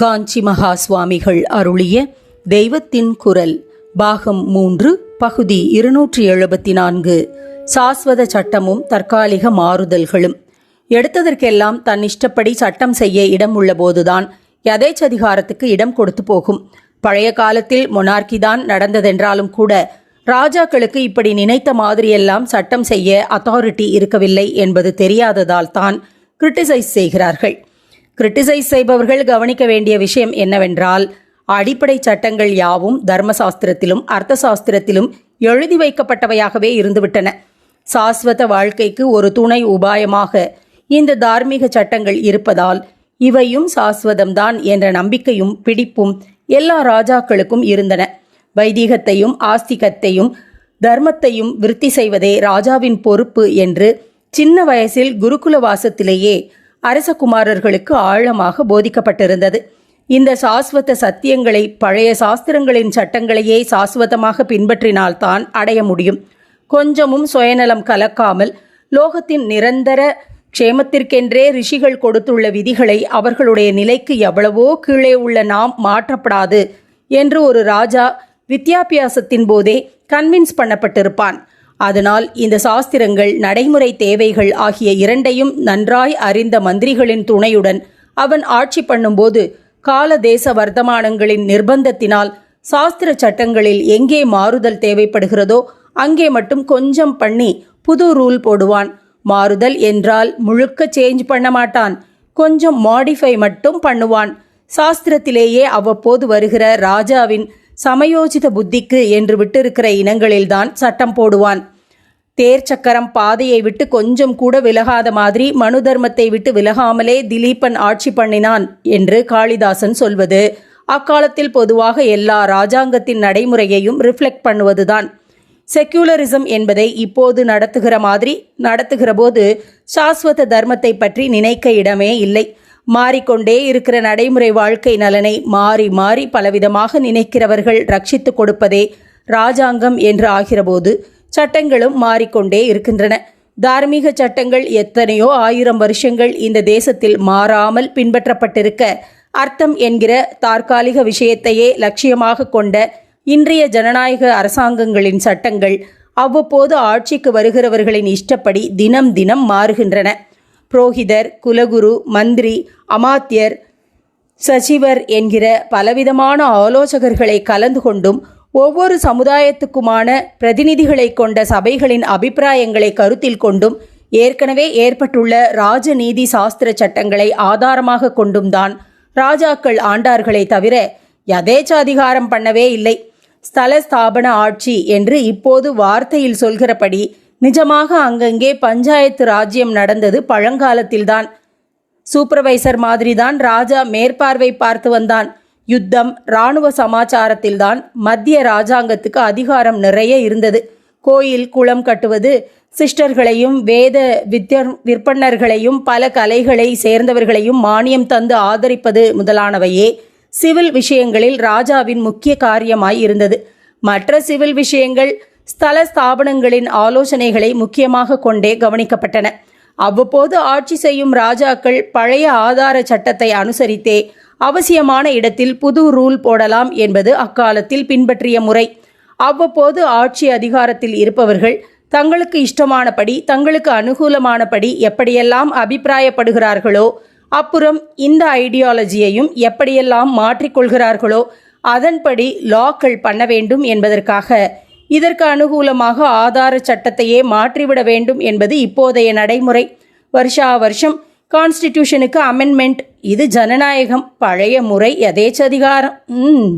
காஞ்சி மகா சுவாமிகள் அருளிய தெய்வத்தின் குரல் பாகம் மூன்று பகுதி இருநூற்றி எழுபத்தி நான்கு. சாஸ்வத சட்டமும் தற்காலிக மாறுதல்களும். எடுத்ததற்கெல்லாம் தன் இஷ்டப்படி சட்டம் செய்ய இடம் உள்ளபோதுதான் யதேச்சதிகாரத்துக்கு இடம் கொடுத்து போகும். பழைய காலத்தில் மொனார்கி தான் நடந்ததென்றாலும் கூட ராஜாக்களுக்கு இப்படி நினைத்த மாதிரியெல்லாம் சட்டம் செய்ய அத்தாரிட்டி இருக்கவில்லை என்பது தெரியாததால் தான் கிரிட்டிசைஸ் செய்கிறார்கள். கிரிட்டிசைஸ் செய்பவர்கள் கவனிக்க வேண்டிய விஷயம் என்னவென்றால் அடிப்படை சட்டங்கள் யாவும் தர்மசாஸ்திரத்திலும் அர்த்த சாஸ்திரத்திலும் எழுதி வைக்கப்பட்டவையாகவே இருந்துவிட்டன. சாஸ்வத வாழ்க்கைக்கு ஒரு துணை உபாயமாக இந்த தார்மீக சட்டங்கள் இருப்பதால் இவையும் சாஸ்வதம்தான் என்ற நம்பிக்கையும் பிடிப்பும் எல்லா ராஜாக்களுக்கும் இருந்தன. வைதீகத்தையும் ஆஸ்திகத்தையும் தர்மத்தையும் விருத்தி செய்வதே ராஜாவின் பொறுப்பு என்று சின்ன வயசில் குருகுல வாசத்திலேயே அரசகுமாரர்களுக்கு ஆழமாக போதிக்கப்பட்டிருந்தது. இந்த சாஸ்வத சத்தியங்களை பழைய சாஸ்திரங்களின் சட்டங்களையே சாஸ்வதமாக பின்பற்றினால்தான் அடைய முடியும். கொஞ்சமும் சுயநலம் கலக்காமல் லோகத்தின் நிரந்தர க்ஷேமத்திற்கென்றே ரிஷிகள் கொடுத்துள்ள விதிகளை அவர்களுடைய நிலைக்கு எவ்வளவோ கீழே உள்ள நாம் மாற்றப்படாது என்று ஒரு ராஜா வித்யாபியாசத்தின் போதே கன்வின்ஸ் பண்ணப்பட்டிருப்பான். அதனால் இந்த சாஸ்திரங்கள் நடைமுறை தேவைகள் ஆகிய இரண்டையும் நன்றாய் அறிந்த மந்திரிகளின் துணையுடன் அவன் ஆட்சி பண்ணும்போது கால தேச வர்த்தமானங்களின் நிர்பந்தத்தினால் சாஸ்திர சட்டங்களில் எங்கே மாறுதல் தேவைப்படுகிறதோ அங்கே மட்டும் கொஞ்சம் பண்ணி புது ரூல் போடுவான். மாறுதல் என்றால் முழுக்க சேஞ்ச் பண்ண மாட்டான். கொஞ்சம் மாடிஃபை மட்டும் பண்ணுவான். சாஸ்திரத்திலேயே அவ்வப்போது வருகிற ராஜாவின் சமயோஜித புத்திக்கு என்று விட்டிருக்கிற இனங்களில்தான் சட்டம் போடுவான். தேர் சக்கரம் பாதையை விட்டு கொஞ்சம் கூட விலகாத மாதிரி மனு தர்மத்தை விட்டு விலகாமலே திலீபன் ஆட்சி பண்ணினான் என்று காளிதாசன் சொல்வது. அக்காலத்தில் பொதுவாக எல்லா ராஜாங்கத்தின் நடைமுறையையும் ரிஃப்ளெக்ட் பண்ணுவதுதான். செக்யூலரிசம் என்பதை இப்போது நடத்துகிற மாதிரி நடத்துகிற போது சாஸ்வத தர்மத்தை பற்றி நினைக்க இடமே இல்லை. மாறிக்கொண்டே இருக்கிற நடைமுறை வாழ்க்கை நலனை மாறி மாறி பலவிதமாக நினைக்கிறவர்கள் ரட்சித்து கொடுப்பதே ராஜாங்கம் என்று ஆகிறபோது சட்டங்களும் மாறிக்கொண்டே இருக்கின்றன. தார்மீக சட்டங்கள் எத்தனையோ ஆயிரம் வருஷங்கள் இந்த தேசத்தில் மாறாமல் பின்பற்றப்பட்டிருக்க அர்த்தம் என்கிற தற்காலிக விஷயத்தையே லட்சியமாக கொண்ட இன்றைய ஜனநாயக அரசாங்கங்களின் சட்டங்கள் அவ்வப்போது ஆட்சிக்கு வருகிறவர்களின் இஷ்டப்படி தினம் தினம் மாறுகின்றன. புரோகிதர் குலகுரு மந்திரி அமாத்தியர் சசிவர் என்கிற பலவிதமான ஆலோசகர்களை கலந்து கொண்டும் ஒவ்வொரு சமுதாயத்துக்குமான பிரதிநிதிகளை கொண்ட சபைகளின் அபிப்பிராயங்களை கருத்தில் கொண்டும் ஏற்கனவே ஏற்பட்டுள்ள ராஜநீதி சாஸ்திர சட்டங்களை ஆதாரமாக கொண்டும் தான் ராஜாக்கள் ஆண்டார்களே தவிர யதேச்சாதிகாரம் பண்ணவே இல்லை. ஸ்தல ஸ்தாபன ஆட்சி என்று இப்போது வார்த்தையில் சொல்கிறபடி நிஜமாக அங்கங்கே பஞ்சாயத்து ராஜ்யம் நடந்தது பழங்காலத்தில்தான். சூப்பர்வைசர் மாதிரிதான் ராஜா மேற்பார்வை பார்த்து வந்தான். யுத்தம் இராணுவ சமாச்சாரத்தில்தான் மத்திய ராஜாங்கத்துக்கு அதிகாரம் நிறைய இருந்தது. கோயில் குளம் கட்டுவது சிஸ்டர்களையும் வேத வித்ய விற்பனர்களையும் பல கலைகளை சேர்ந்தவர்களையும் மானியம் தந்து ஆதரிப்பது முதலானவையே. சிவில் விஷயங்களில் ராஜாவின் முக்கிய காரியமாய் இருந்தது. மற்ற சிவில் விஷயங்கள் ஸ்தல ஸ்தாபனங்களின் ஆலோசனைகளை முக்கியமாக கொண்டே கவனிக்கப்பட்டன. அவ்வப்போது ஆட்சி செய்யும் ராஜாக்கள் பழைய ஆதார சட்டத்தை அனுசரித்தே அவசியமான இடத்தில் புது ரூல் போடலாம் என்பது அக்காலத்தில் பின்பற்றிய முறை. அவ்வப்போது ஆட்சி அதிகாரத்தில் இருப்பவர்கள் தங்களுக்கு இஷ்டமானபடி தங்களுக்கு அனுகூலமானபடி எப்படியெல்லாம் அபிப்பிராயப்படுகிறார்களோ அப்புறம் இந்த ஐடியாலஜியையும் எப்படியெல்லாம் மாற்றிக்கொள்கிறார்களோ அதன்படி லாக்கள் பண்ண வேண்டும் என்பதற்காக இதற்கு அனுகூலமாக ஆதார சட்டத்தையே மாற்றிவிட வேண்டும் என்பது இப்போதைய நடைமுறை. வருஷா வருஷம் கான்ஸ்டிடியூஷனுக்கு அமெண்ட்மெண்ட் இது ஜனநாயகம். பழைய முறை. எதேச்சதிகாரம் ம்